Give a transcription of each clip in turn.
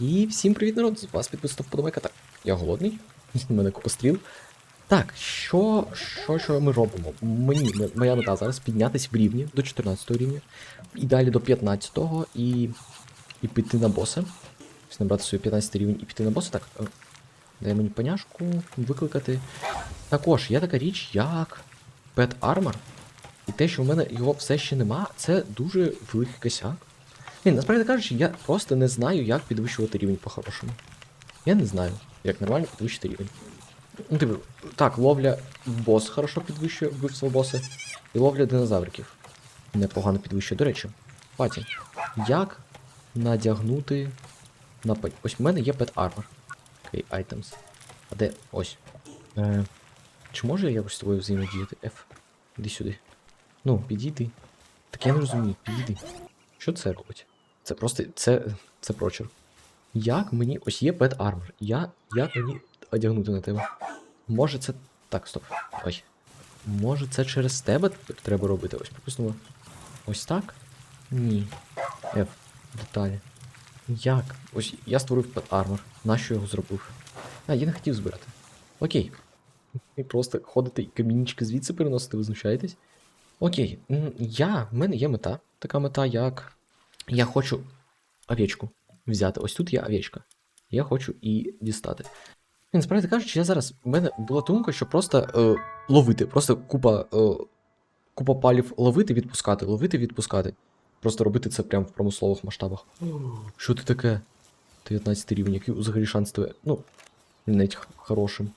І всім привіт, народ! З вас підписано вподобайка. Так, я голодний, у мене купа. Так, що, що, що ми робимо? Мені, моя мета зараз піднятися в рівні до 14 рівня, і далі до 15 і, і піти на боса. Набрати свій 15 рівень і піти на боса. Так, е, дай мені поняшку, викликати. Також є така річ, як Pet Armor. І те, що в мене його все ще нема, це дуже великий косяк. Ні, насправді кажучи, я просто не знаю, як підвищувати рівень по-хорошому. Я не знаю, як нормально підвищити рівень. Ну, типу, так, ловля бос хорошо підвищує вбивство боса, і ловля динозавриків. Непогано підвищує. До речі, паті, як надягнути на пет? Ось в мене є pet armor. Окей, items. А де? Ось. Е, чи можу я якось з тобою взаємодіяти? F. Іди сюди. Ну, підійди. Так я не розумію, підійди. Що це робить? Це просто. Це. Це прочерк. Як мені. Ось є pet armor. Я. Як мені одягнути на тебе? Може це. Так, стоп. Ой. Може це через тебе треба робити? Ось, припустимо. Ось так? Ні. F. Деталі. Як? Ось я створив pet armor. Нащо його зробив? А, я не хотів збирати. Окей. І просто ходите і камінчики звідси переносите, ви знущаєтесь. Окей, я, в мене є мета. Така мета, як. Я хочу овечку взяти. Ось тут є овечка. Я хочу її дістати. І насправді кажучи, я зараз. У мене була думка, що просто е, ловити. Просто купа, е, купа палів ловити, відпускати, ловити, відпускати. Просто робити це прямо в промислових масштабах. Що ти таке? 19 рівень, який взагалі шанс тебе. Ну, навіть хорошим.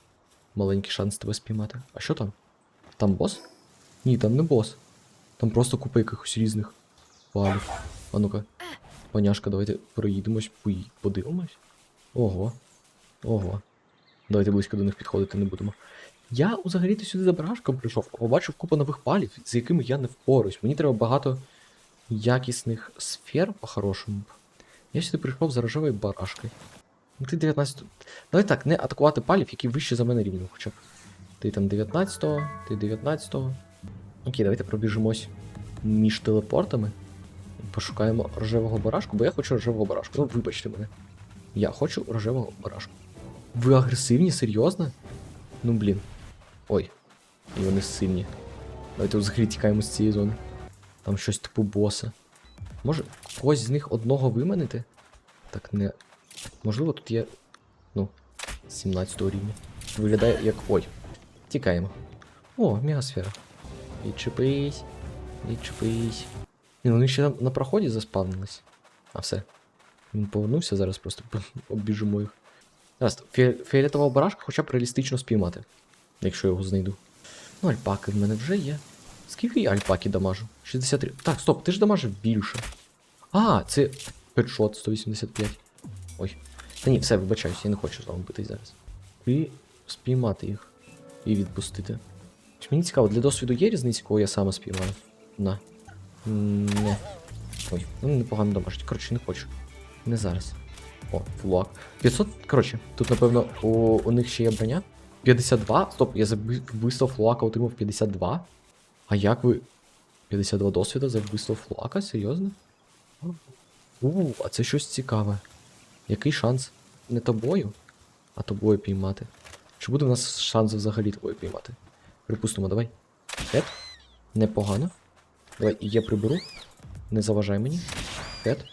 Маленький шанс тебе спіймати. А що там? Там бос? Ні, там не бос. Там просто купа якихось різних палів. А ну-ка. Паняшка, давайте проїдемось, подивимось. Ого. Ого. Давайте близько до них підходити не будемо. Я взагалі-то сюди за барашком прийшов, побачив купу нових палів, з якими я не впоруюсь. Мені треба багато якісних сфер по-хорошому. Я сюди прийшов за рожевою барашкою. Ну ти 19. Давай так, не атакувати палів, які вище за мене рівнем хоча б. Ти там 19-го, ти 19-го. Окей, давайте пробіжимось між телепортами. Пошукаємо рожевого барашку, бо я хочу рожевого барашку. Ну, вибачте мене. Я хочу рожевого барашку. Ви агресивні, серйозно? Ну блін. Ой. І вони сильні. Давайте взагалі тікаємо з цієї зони. Там щось типу боса. Може, когось з них одного виманити? Так не. Можливо, тут є. Ну, 17 рівня. Виглядає як. Ой. Тікаємо. О, мегасфера. Відчепись. Відчепись. Ні, вони ще на, проході заспавнились. А все. Він повернувся, зараз просто обіжимо їх. Раз, фі фіолетового барашка хоча б реалістично спіймати. Якщо його знайду. Ну, альпаки в мене вже є. Скільки я альпаки дамажу? 63. Так, стоп, ти ж дамажив більше. А, це петшот 185. Ой. Та ні, все, вибачаюсь, я не хочу з битись зараз. І спіймати їх. І відпустити. Мені цікаво, для досвіду є різниця, кого я саме спіймаю? На. Не. Ой, ну непогано дамажить. Коротше, не хочу. Не зараз. О, флаг. 500. Коротше, тут, напевно, у, у них ще є броня. 52. Стоп, я за вби- вбивство флака отримав 52. А як ви. 52 досвіду за вбивство флака? Серйозно? У, а це щось цікаве. Який шанс? Не тобою, а тобою піймати. Чи буде в нас шанс взагалі тобою піймати? Припустимо, давай. Пет. Непогано. Давай, я приберу. Не заважай мені. Пет.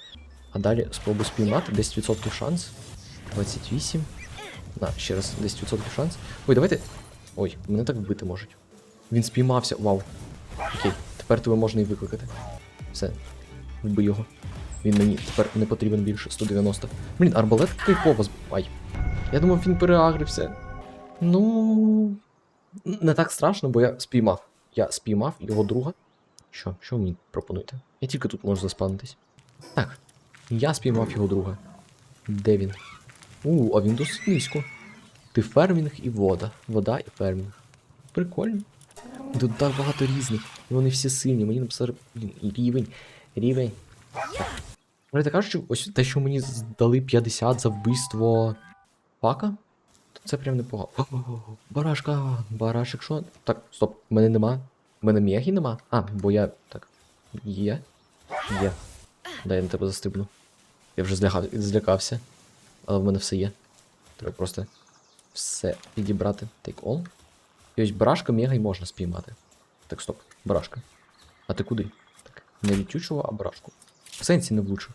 А далі спробуй спіймати. 10% шанс. 28. На, ще раз, 10% шанс. Ой, давайте. Ой, мене так вбити можуть. Він спіймався. Вау. Окей, тепер тебе можна і викликати. Все. Вбий його. Він мені тепер не потрібен більше 190. Блін, арбалет кайфово зб... Ай. Я думав, він переагрився. Ну. Не так страшно, бо я спіймав. Я спіймав його друга. Що? Що ви мені пропонуєте? Я тільки тут можу заспавнитись. Так. Я спіймав його друга. Де він? У, а він досить низько. Ти фермінг і вода. Вода і фермінг. Прикольно. Тут так багато різних. І вони всі сильні. Мені написали. Блін, рівень. Рівень. Говорите кажучи, ось те, що мені здали 50 за вбивство пака, то це прям непогано. Барашка, барашек, що? Так, стоп, мене нема. В мене м'ягі нема? А, бо я. Так. Є. Є. Дай я на тебе застибну. Я вже злягав, злякався. Але в мене все є. Треба просто все підібрати. Take all. І ось брашка мега й можна спіймати. Так, стоп, брашка. А ти куди? Так, не літючого, а брашку. В сенсі не влучив.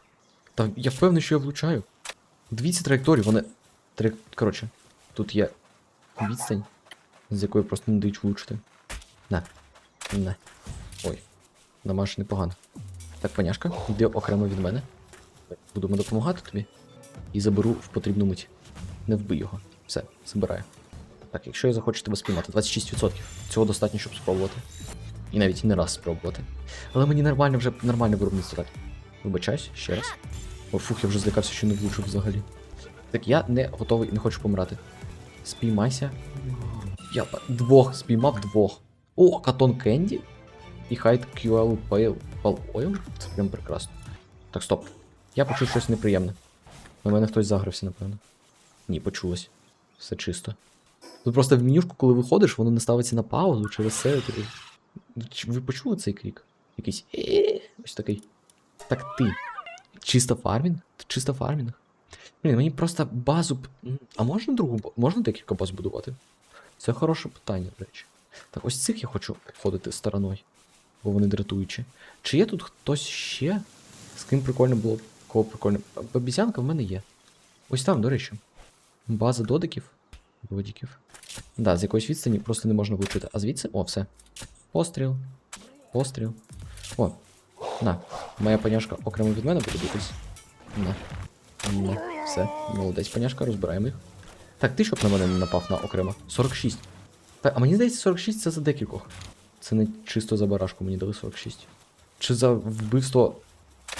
Та я впевнений, що я влучаю. Дивіться траєкторію, вони. Траєк... Коротше, тут є відстань, з якої просто не дають влучити. На. На. Ой. Намаш непогано. Так, паняшка, йди окремо від мене. Будемо допомагати тобі. І заберу в потрібну мить. Не вбий його. Все, забираю. Так, якщо я захочу тебе спіймати, 26%. Цього достатньо, щоб спробувати. І навіть не раз спробувати. Але мені нормально вже нормальне виробництво так. Вибачаюсь, ще раз. О, фух, я вже злякався, що не влучив взагалі. Так я не готовий, не хочу помирати. Спіймайся. Я двох спіймав двох. О, катон Кенді. І хайт QL Pale Oil. Це прям прекрасно. Так, стоп. Я почув щось неприємне. На мене хтось загрався, напевно. Ні, почулось. Все чисто. Тут просто в менюшку, коли виходиш, воно не ставиться на паузу через це. ти- Ви почули цей крік? Якийсь ось такий. Так ти. Чисто фармінг? Чисто фармінг? Блін, мені просто базу. А можна другу Можна декілька баз будувати? Це хороше питання, до речі. Так, ось цих я хочу обходити стороною, бо вони дратуючі. Чи є тут хтось ще? З ким прикольно було кого прикольно. Бабізянка в мене є. Ось там, до речі. База додиків. Додиків. Да, з якоїсь відстані просто не можна влучити. А звідси. О, все. Постріл. Постріл. О. На. Моя паняшка окремо від мене буде битись. На. На. Все. Молодець, паняшка, розбираємо їх. Так, ти щоб на мене не напав на окремо. 46. А мені здається, 46 це за декількох. Це не чисто за барашку мені дали 46. Чи за вбивство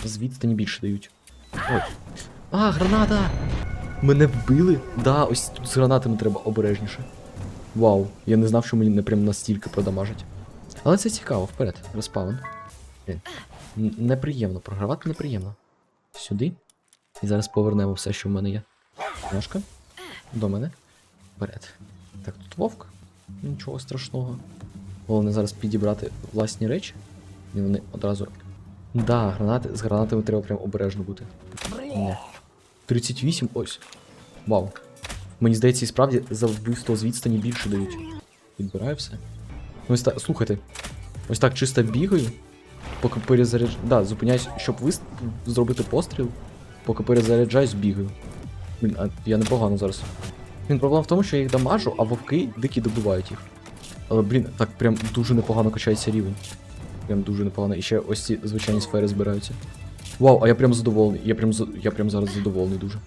з відстані більше дають. Ой. А, граната! Мене вбили? Да, ось тут з гранатами треба обережніше. Вау, я не знав, що мені не прям настільки продамажить. Але це цікаво, вперед, респаун. Неприємно, програвати неприємно. Сюди. І зараз повернемо все, що в мене є. Ножка. До мене. Вперед. Так, тут вовк. Нічого страшного. Головне зараз підібрати власні речі. І вони одразу. Да, гранати, з гранатами треба прям обережно бути. Не. 38, ось. Вау. Мені здається, і справді за вбивство з відстані більше дають. Підбираю все. Ось так, слухайте. Ось так чисто бігаю. Поки перезаряджаю. Да, зупиняюсь, щоб вис... зробити постріл. Поки перезаряджаюсь, бігаю. Блін, а я непогано зараз. Блін, проблема в тому, що я їх дамажу, а вовки дикі добивають їх. Але, блін, так прям дуже непогано качається рівень. Прям дуже непогано. І ще ось ці звичайні сфери збираються. Вау, а я прям задоволений. Я прям, я прям зараз задоволений дуже.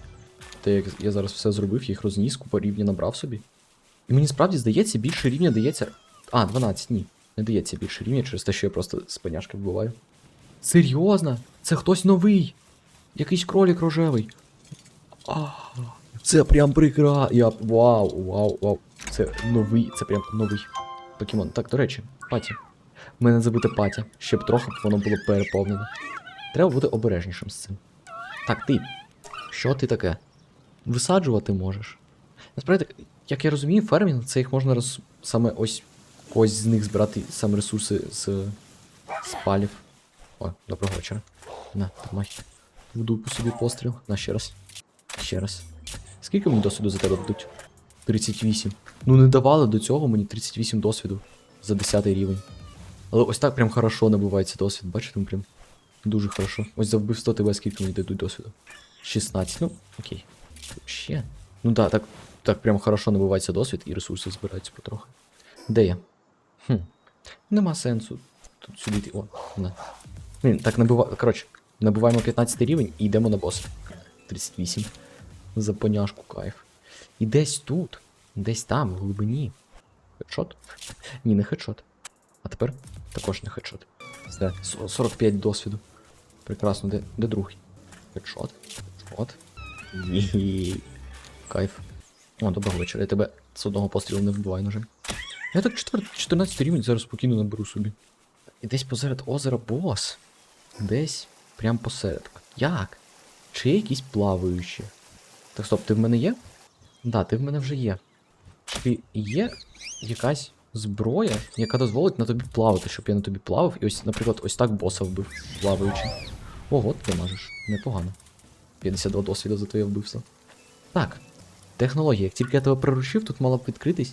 Те, як я зараз все зробив, їх розніс, купа рівня набрав собі. І мені справді здається, більше рівня дається. А, 12, ні. Не дається більше рівня через те, що я просто з пеняшки вбиваю. Серйозно? Це хтось новий. Якийсь кролик рожевий. А, це прям прекрасно. Я. Вау, вау, вау. Це новий, це прям новий покемон. Так, до речі, паті. У мене забите паті, щоб трохи воно було переповнене. Треба бути обережнішим з цим. Так, ти. Що ти таке? Висаджувати можеш. Насправді, як я розумію, фермінг це їх можна роз... саме ось ось з них збирати саме ресурси з, з палів. О, доброго вечора. На, тримай. В дупу собі постріл. На ще раз. Ще раз. Скільки мені досвіду за тебе дадуть? 38. Ну не давали до цього мені 38 досвіду за 10 рівень. Але ось так прям хорошо набувається досвід, бачите, прям дуже хорошо. Ось за вбивство тебе скільки мені дадуть досвіду? 16, ну, окей. Ще. Ну да, так, так прям хорошо набувається досвід і ресурси збираються потрохи. Де я? Хм. Нема сенсу. Тут сюди йти. О, на. Так набива... Коротше, набуваємо 15 рівень і йдемо на бос. 38. За поняшку кайф. І десь тут, десь там, в глибині. Хедшот? Ні, не хедшот. А тепер також не хедшот. Все, 45 досвіду. Прекрасно, де, де другий? Хедшот. Хедшот. Кайф. О, доброго вечора. Я тебе з одного пострілу не вбиваю, жаль. Я так 14 рівень зараз спокійно наберу собі. І десь посеред озера бос. Десь прям посеред. Як? Чи є якісь плаваючі? Так стоп, ти в мене є? Да, ти в мене вже є. Чи є якась зброя, яка дозволить на тобі плавати, щоб я на тобі плавав, і ось, наприклад, ось так боса вбив, плаваючи. Ого, ти можеш. Непогано. 52 досвіду за твоє вбивство. Так. Технологія. Як тільки я тебе приручив, тут мала б відкритись,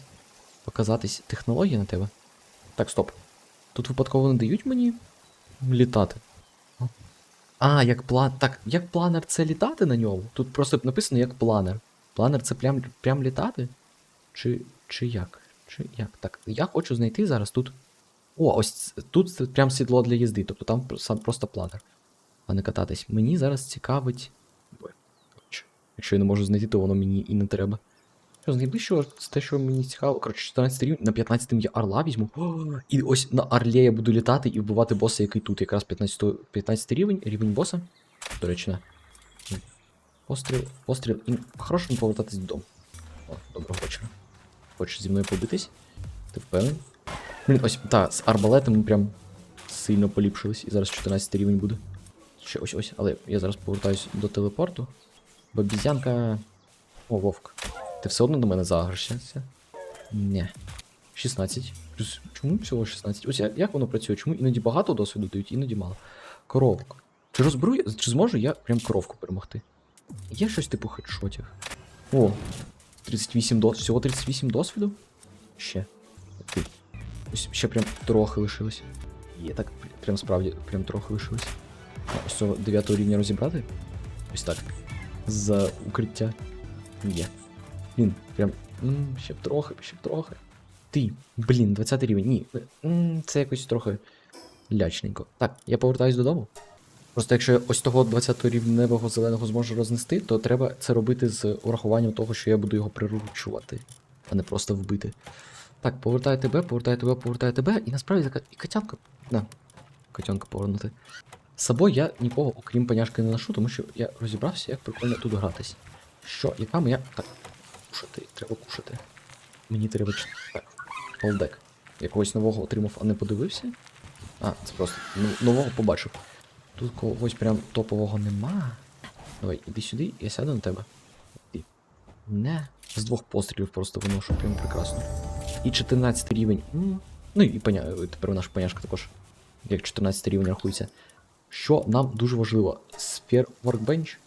показатись технологія на тебе. Так, стоп. Тут випадково не дають мені літати. А, як план. Так, як планер це літати на ньому? Тут просто написано як планер. Планер це прям, прям літати? Чи. чи як? Чи як? Так, я хочу знайти зараз тут. О, ось тут прям сідло для їзди, тобто там сам просто планер. А не кататись. Мені зараз цікавить. Якщо я не можу знайти, то воно мені і не треба. Що, з найближчого це те, що мені цікаво. Коротше, 14 рівень, на 15 я орла візьму. І ось на орлі я буду літати і вбивати боса, який тут. Якраз 15, 15 рівень, рівень боса. До речі, на. Постріл, постріл і по-хорошому повертатись додому. О, доброго вечора. Хочеш зі мною побитись? Ти впевнений? Блін, ось, та, з арбалетом прям сильно поліпшились, і зараз 14 рівень буде. Ще ось ось, але я зараз повертаюсь до телепорту. Бо обізянка. О, вовк. Ти все одно до мене загришся? Ні. 16. Плюс чому всього 16? Ось як, воно працює? Чому іноді багато досвіду дають, іноді мало. Коровка. Чи розберу я, чи зможу я прям коровку перемогти? Є щось типу хедшотів. О, 38 досвіду. Всього 38 досвіду? Ще. Ось ще прям трохи лишилось. Є так, прям справді, прям трохи лишилось. Ось цього 9 рівня розібрати. Ось так. За укриття. Є. Блін, прям. ще б трохи, ще б трохи. Ти, блін, 20 рівень. Ні. Це якось трохи лячненько. Так, я повертаюсь додому. Просто якщо я ось того 20 рівневого зеленого зможу рознести, то треба це робити з урахуванням того, що я буду його приручувати, а не просто вбити. Так, повертаю тебе, повертаю тебе, повертаю тебе, і насправді така. І котянка. На. Котянка повернути. З собою я нікого, окрім паняшки, не ношу, тому що я розібрався, як прикольно тут гратись. Що, яка моя. Так, кушати, треба кушати. Мені треба. Так, полдек. Якогось нового отримав, а не подивився. А, це просто ну- нового побачив. Тут когось прям топового нема. Давай, іди сюди, я сяду на тебе. Іди. Не. З двох пострілів просто виношу, прям прекрасно. І 14 рівень. Ну і поня... тепер наша поняшка також. Як 14 рівень рахується. Що нам дуже важливо: сфер Workbench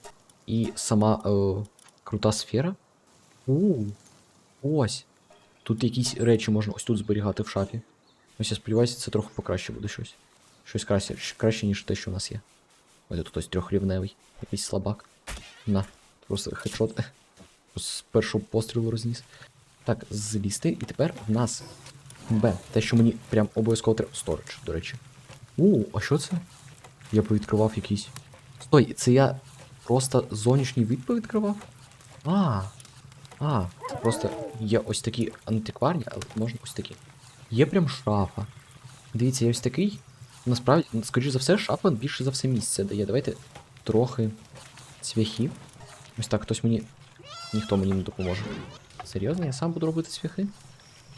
і сама е, крута сфера. У, ось. Тут якісь речі можна ось тут зберігати в шафі. Ось я сподіваюся, це трохи покраще буде щось. Щось краще, краще, ніж те, що у нас є. Ось тут ось трьохрівневий, якийсь слабак. На, просто хедшот. З першого пострілу розніс. Так, злізти, і тепер в нас Б. Те, що мені прям обов'язково треба. Сторич, до речі. У, а що це? Я повідкривав якийсь. Стой, це я просто зовнішній вид повідкривав? А. А, це просто є ось такі антикварні, але можна ось такі. Є прям шафа. Дивіться, є ось такий. Насправді, ну, скоріш за все, шафа більше за все місце дає. Давайте трохи цвяхів. Ось так, хтось мені. Ніхто мені не допоможе. Серйозно, я сам буду робити цвяхи?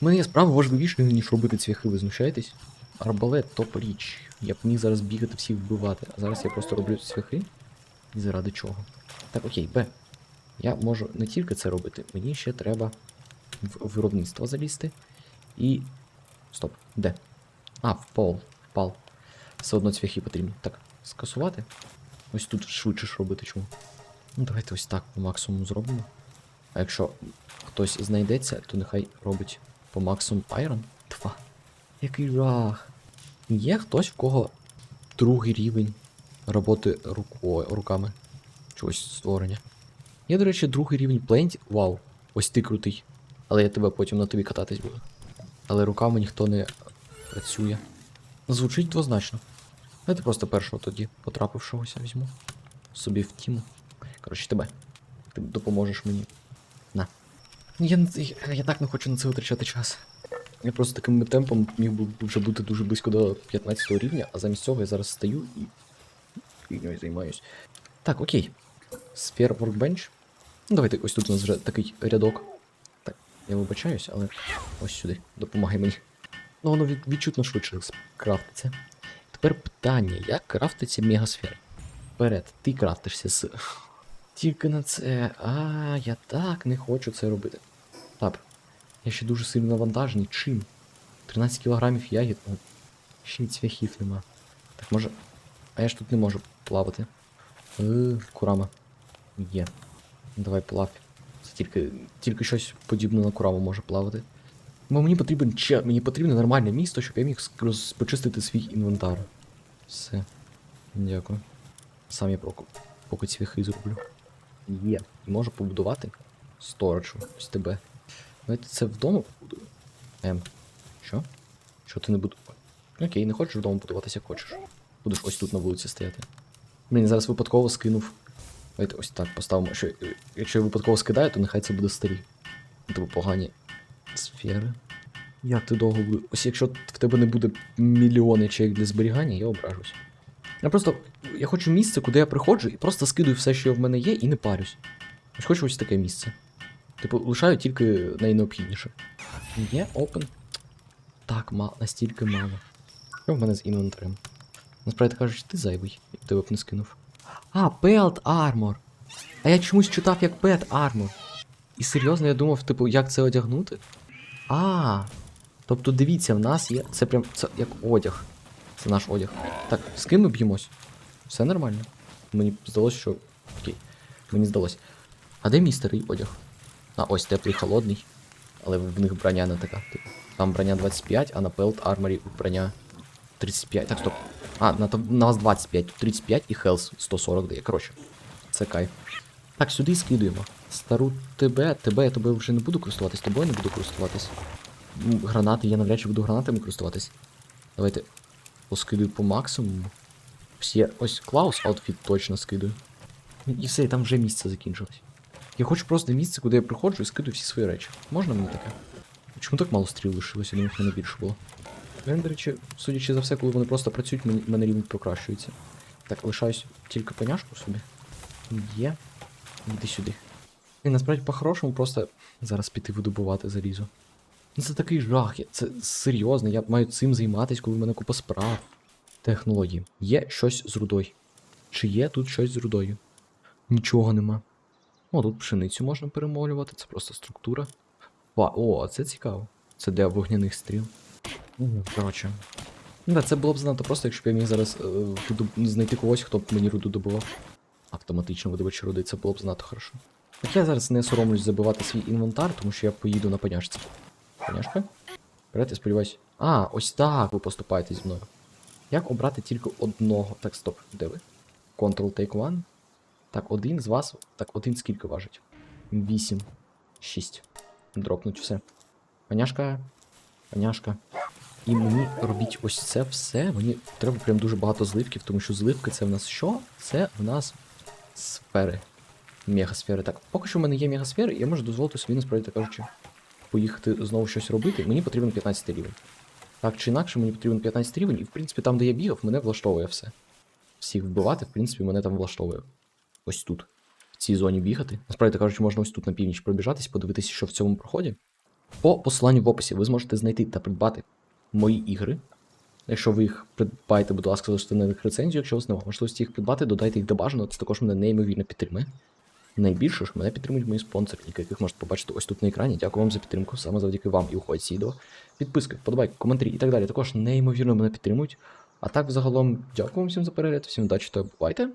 У мене є справа важливіше, ніж робити цвяхи, ви знущаєтесь? Арбалет топ річ. Я б міг зараз бігати всіх вбивати, а зараз я просто роблю цвяхи. І заради чого? Так, окей, Б. Я можу не тільки це робити, мені ще треба в виробництво залізти. І. Стоп, де? А, в пол. Впал. Все одно цвяхи потрібні. Так, скасувати. Ось тут швидше ж робити чому. Ну, давайте ось так по максимуму зробимо. А якщо хтось знайдеться, то нехай робить по максимуму Iron. Два. Який жах. Є хтось, в кого другий рівень роботи рукою, руками. Чогось створення. Є, до речі, другий рівень Plenty. Вау, ось ти крутий. Але я тебе потім на тобі кататись буду. Але руками ніхто не працює. Звучить двозначно. Давайте просто першого тоді потрапившогося візьму. Собі в тіму. Коротше, тебе. Ти допоможеш мені. На. Ну, Я, я, я так не хочу на це витрачати час. Я просто таким темпом міг би вже бути дуже близько до 15 рівня, а замість цього я зараз стою і. фігньою займаюсь. Так, окей. Сфер Workbench. Ну, давайте ось тут у нас вже такий рядок. Так, я вибачаюсь, але ось сюди. Допомагай мені. Ну, воно від, відчутно швидше крафтиться. Тепер питання, як крафтиться мегасфера? Вперед, ти крафтишся з. Тільки на це. А, я так не хочу це робити. Так. Я ще дуже сильно навантажений. Чим? 13 кілограмів ягід. Ну, ще й цвяхів нема. Так може. А я ж тут не можу плавати. Е, Курама. Є. Давай плав. Тільки, тільки щось подібне на кураву може плавати. Бо мені потрібен че, мені потрібне нормальне місто, щоб я міг почистити свій інвентар. Все. Дякую. Сам я поки, поки цвяхи зроблю. Є. І можу побудувати сторочу з тебе. Давайте це вдома побудую. Ем. Що? Що ти не буду. Окей, не хочеш вдома будуватися, хочеш. Будеш ось тут на вулиці стояти. Блін, зараз випадково скинув. Давайте ось так поставимо. Що, е, якщо я випадково скидаю, то нехай це буде старі. Типу погані сфери. Як ти довго буде. Ось якщо в тебе не буде мільйони ячеїк для зберігання, я ображусь. Я просто. Я хочу місце, куди я приходжу і просто скидую все, що в мене є, і не парюсь. Ось хочу ось таке місце. Типу, лишаю тільки найнеобхідніше. Є open. Так, мало, настільки мало. Що в мене з інвентарем? Насправді кажучи, ти зайвий, я тебе б не скинув. А, Pelt Armor. А я чомусь читав як Pet Armor. І серйозно, я думав, типу, як це одягнути? А. Тобто дивіться, в нас є. Це прям це як одяг. Це наш одяг. Так, з ким ми б'ємось? Все нормально. Мені здалося, що. Окей. Мені здалось. А де мій старий одяг? А, ось теплий холодний. Але в них броня не така. Типу. Там броня 25, а на Pelt Armor броня 35. Так, стоп. А, на, на вас 25, тут 35 і Хелс 140 дає. Коротше, це кайф. Так, сюди скидуємо. Стару тебе, тебе я тобою вже не буду користуватись, тобою не буду користуватись. Гранати, я навряд чи буду гранатами користуватись. Давайте поскидую по максимуму. Є ось Клаус аутфіт точно скидую. І все, там вже місце закінчилось. Я хочу просто місце, куди я приходжу і скидую всі свої речі. Можна мені таке? Чому так мало стріл лишилося? Я думав, в мене більше було. До речі, судячи за все, коли вони просто працюють, мені, мене рівень покращується. Так, лишаюсь тільки поняшку собі. Є. Іди сюди. І насправді по-хорошому просто зараз піти видобувати залізо. Ну це такий жах, це серйозно, я маю цим займатися, коли в мене купа справ. Технології. Є щось з рудою. Чи є тут щось з рудою? Нічого нема. О, тут пшеницю можна перемолювати, це просто структура. Ба, о, це цікаво. Це для вогняних стріл. Коротше. Ну да, це було б занадто просто, якщо б я міг зараз е, знайти когось, хто б мені руду добував. Автоматично видобичі руди, це було б занадто хорошо. Так я зараз не соромлюсь забивати свій інвентар, тому що я поїду на поняшці. Поняшка? Вперед, я сподіваюсь. А, ось так ви поступаєте зі мною. Як обрати тільки одного? Так, стоп, де ви? Ctrl take one. Так, один з вас. Так, один скільки важить? Вісім. Шість. Дропнуть все. Поняшка. Поняшка. І мені робіть ось це все. Мені треба прям дуже багато зливків, тому що зливки це в нас що? Це в нас сфери. Мегасфери. Так, поки що в мене є мегасфери, я можу дозволити собі, насправді кажучи, поїхати знову щось робити. Мені потрібен 15 рівень. Так чи інакше, мені потрібен 15 рівень, і в принципі там, де я бігав, мене влаштовує все. Всіх вбивати, в принципі, мене там влаштовує. Ось тут. В цій зоні бігати. Насправді кажучи, можна ось тут на північ пробіжатись, подивитися, що в цьому проході. По посиланню в описі ви зможете знайти та придбати мої ігри. Якщо ви їх придбаєте, будь ласка, залиште на них рецензію, якщо у вас немає можливості їх придбати, додайте їх до бажаного, це також мене неймовірно підтримує. Найбільше ж мене підтримують мої спонсори, яких можете побачити ось тут на екрані. Дякую вам за підтримку. Саме завдяки вам і уходять ці. Підписки, вподобайки, коментарі і так далі. Також неймовірно мене підтримують. А так, взагалом, дякую вам всім за перегляд, всім удачі та бувайте.